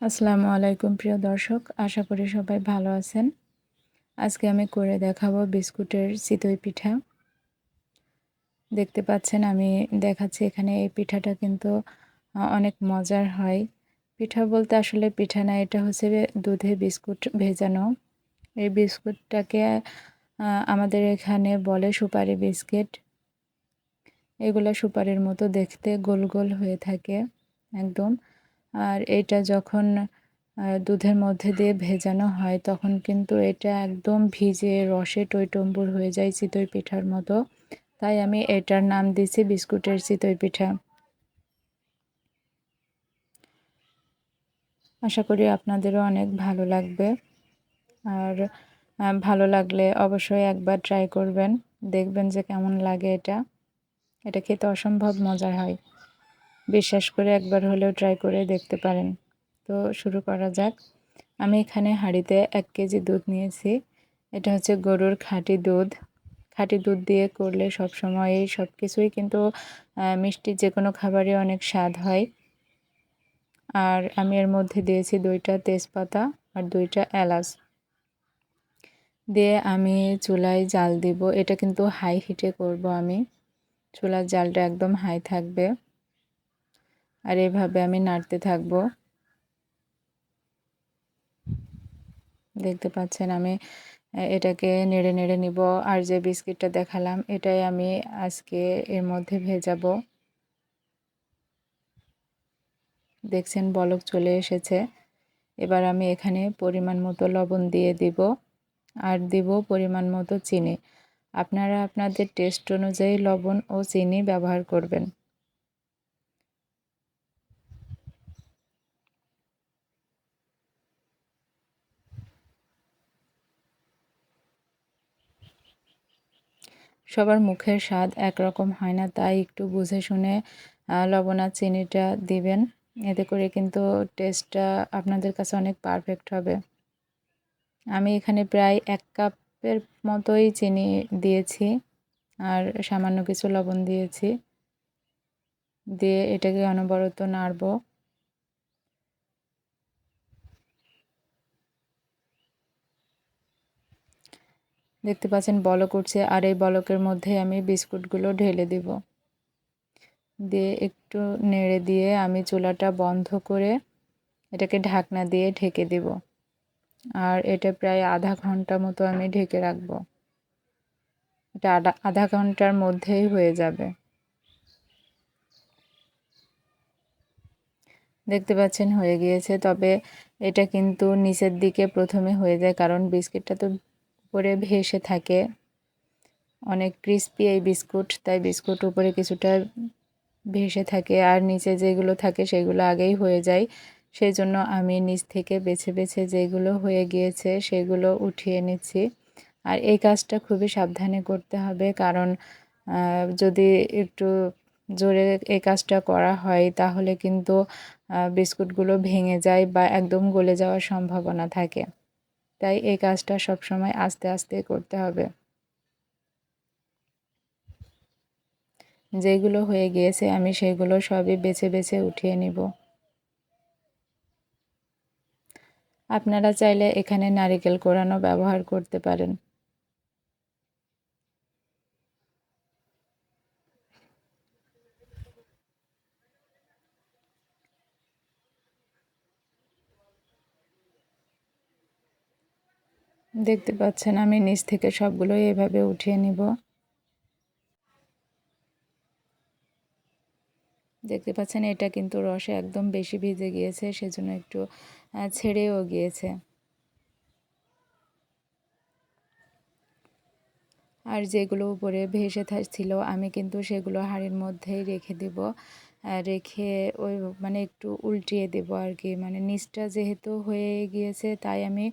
আসসালামু আলাইকুম, প্রিয় দর্শক। আশা করি সবাই ভালো আছেন। আজকে আমি করে দেখাবো বিস্কুটের চিতই পিঠা। দেখতে পাচ্ছেন, আমি দেখাচ্ছি এখানে এই পিঠাটা কিন্তু অনেক মজার হয়। পিঠা বলতে আসলে পিঠা না, এটা হচ্ছে দুধে বিস্কুট ভেজানো। এই বিস্কুটটাকে আমাদের এখানে বলে সুপারি বিস্কিট। এগুলো সুপারির মতো দেখতে গোল গোল হয়ে থাকে, একদম। আর এটা যখন দুধের মধ্যে দিয়ে ভেজানো হয়, তখন কিন্তু এটা একদম ভিজে রসে টইটম্বুর হয়ে যায় চিতই পিঠার মতো। তাই আমি এটার নাম দিছি বিস্কুটের চিতই পিঠা আশা করি আপনাদেরও অনেক ভালো লাগবে। আর ভালো লাগলে অবশ্যই একবার ট্রাই করবেন। দেখবেন যে কেমন লাগে এটা। এটা খেতে অসম্ভব মজার হয়। বিশ্বাস করে একবার হলেও ট্রাই করে দেখতে পারেন। তো শুরু করা যাক। আমি এখানে হাঁড়িতে এক কেজি দুধ নিয়েছি। এটা হচ্ছে গরুর খাঁটি দুধ। খাঁটি দুধ দিয়ে করলে সব সময় সব কিছুই কিন্তু মিষ্টি যে কোনো খাবারই অনেক স্বাদ হয়। আর আমি এর মধ্যে দিয়েছি দুইটা তেজপাতা আর দুইটা এলাচ। দিয়ে আমি চুলায় জাল দিব। এটা কিন্তু হাই হিটে করব আমি। চুলার জালটা একদম হাই থাকবে। আর এভাবে আমি নাড়তে থাকব। দেখতে পাচ্ছেন, আমি এটাকে নেড়ে নেড়ে নিব। আর যে বিস্কিটটা দেখালাম, এটাই আমি আজকে এর মধ্যে ভেজাবো। দেখছেন, বলক চলে এসেছে। এবার আমি এখানে পরিমাণ মতো লবণ দিয়ে দিব। আর দিব পরিমাণ মতো চিনি। আপনারা আপনাদের টেস্ট অনুযায়ী লবণ ও চিনি ব্যবহার করবেন। সবার মুখের স্বাদ একরকম হয় না, তাই একটু বুঝে শুনে লবণ আর চিনিটা দিবেন। এতে করে কিন্তু টেস্টটা আপনাদের কাছে অনেক পারফেক্ট হবে। আমি এখানে প্রায় এক কাপের মতোই চিনি দিয়েছি, আর সামান্য কিছু লবণ দিয়েছি। দিয়ে এটাকে অনবরত নাড়ব। দেখতে পাচ্ছেন বলক উঠছে, আর এই বলকের মধ্যে আমি বিস্কুটগুলো ঢেলে দিব। দিয়ে একটু নেড়ে দিয়ে আমি চুলাটা বন্ধ করে এটাকে ঢাকনা দিয়ে ঢেকে দিব। আর এটা প্রায় আধা ঘণ্টা মতো আমি ঢেকে রাখব। এটা আধা আধা ঘণ্টার মধ্যেই হয়ে যাবে। দেখতে পাচ্ছেন হয়ে গিয়েছে, তবে এটা কিন্তু নিচের দিকে প্রথমে হয়ে যায়, কারণ বিস্কিটটা তো উপরে ভেসে থাকে। অনেক ক্রিস্পি এই বিস্কুট, তাই বিস্কুট উপরে কিছুটা ভেসে থাকে আর নিচে যেগুলো থাকে সেগুলো আগেই হয়ে যায়। সেই জন্য আমি নিচ থেকে বেছে বেছে যেগুলো হয়ে গিয়েছে সেগুলো উঠিয়ে নিচ্ছি। আর এই কাজটা খুবই সাবধানে করতে হবে কারণ যদি একটু জোরে এই কাজটা করা হয় তাহলে কিন্তু বিস্কুটগুলো ভেঙে যায় বা একদম গলে যাওয়ার সম্ভাবনা থাকে। তাই এই কাজটা সবসময় আস্তে আস্তে করতে হবে। যেগুলো হয়ে গিয়েছে আমি সেগুলো সবই বেছে বেছে উঠিয়ে নিব। আপনারা চাইলে এখানে নারিকেল কোরানো ব্যবহার করতে পারেন। দেখতে পাচ্ছেন, আমি নিচ থেকে সবগুলো এভাবে উঠিয়ে নিব। দেখতে পাচ্ছেন, এটা কিন্তু রসে একদম বেশি ভিজে গিয়েছে, সেজন্য একটু ছেড়েও গিয়েছে। আর যেগুলো উপরে ভেসে থাকছিল আমি কিন্তু সেগুলো হাঁড়ির মধ্যেই রেখে দেব। রেখে ওই মানে একটু উল্টিয়ে দেব আর কি। মানে নিচটা যেহেতু হয়ে গিয়েছে, তাই আমি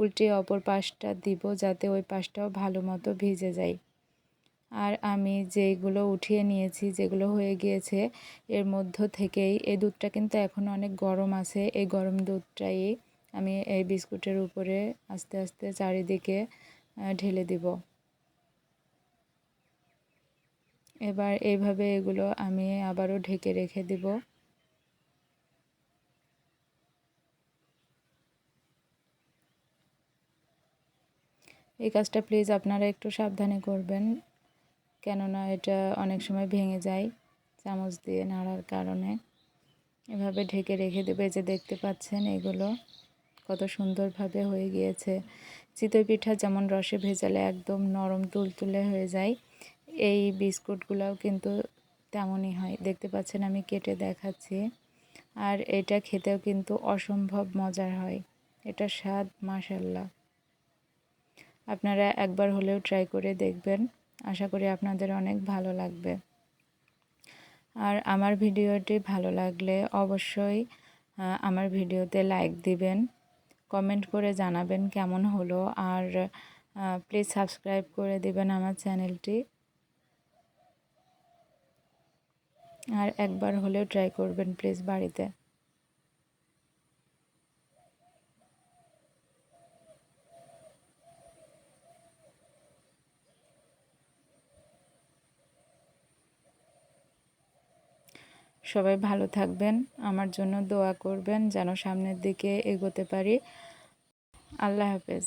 উল্টিয়ে অপর পাশটা দিব যাতে ওই পাশটাও ভালো মতো ভিজে যায়। আর আমি যেগুলো উঠিয়ে নিয়েছি, যেগুলো হয়ে গিয়েছে, এর মধ্য থেকেই এই দুধটা কিন্তু এখন অনেক গরম আছে। এই গরম দুধটাই আমি এই বিস্কুটের উপরে আস্তে আস্তে চারিদিকে ঢেলে দিব। এবার এইভাবে এগুলো আমি আবারও ঢেকে রেখে দিব। এই কাজটা প্লিজ আপনারা একটু সাবধানে করবেন, কেননা এটা অনেক সময় ভেঙে যায় চামচ দিয়ে নাড়ার কারণে। এভাবে ঢেকে রেখে দেবে যে দেখতে পাচ্ছেন এগুলো কত সুন্দরভাবে হয়ে গিয়েছে। চিতই পিঠা যেমন রসে ভেজালে একদম নরম তুলতুলে হয়ে যায়। এই বিস্কুটগুলোও কিন্তু তেমনই হয়। দেখতে পাচ্ছেন আমি কেটে দেখাচ্ছি। আর এটা খেতেও কিন্তু অসম্ভব মজার হয়। এটা স্বাদ মাশাল্লাহ আপনারা একবার হলেও ট্রাই করে দেখবেন। আশা করি আপনাদের অনেক ভালো লাগবে। আর আমার ভিডিওটি ভালো লাগলে অবশ্যই আমার ভিডিওতে লাইক দিবেন। কমেন্ট করে জানাবেন কেমন হলো। আর প্লিজ সাবস্ক্রাইব করে দিবেন আমার চ্যানেলটি আর একবার হলেও ট্রাই করবেন প্লিজ বাড়িতে। সবাই ভালো থাকবেন, আমার জন্য দোয়া করবেন, যেন সামনের দিকে এগোতে পারি। আল্লাহ হাফেজ।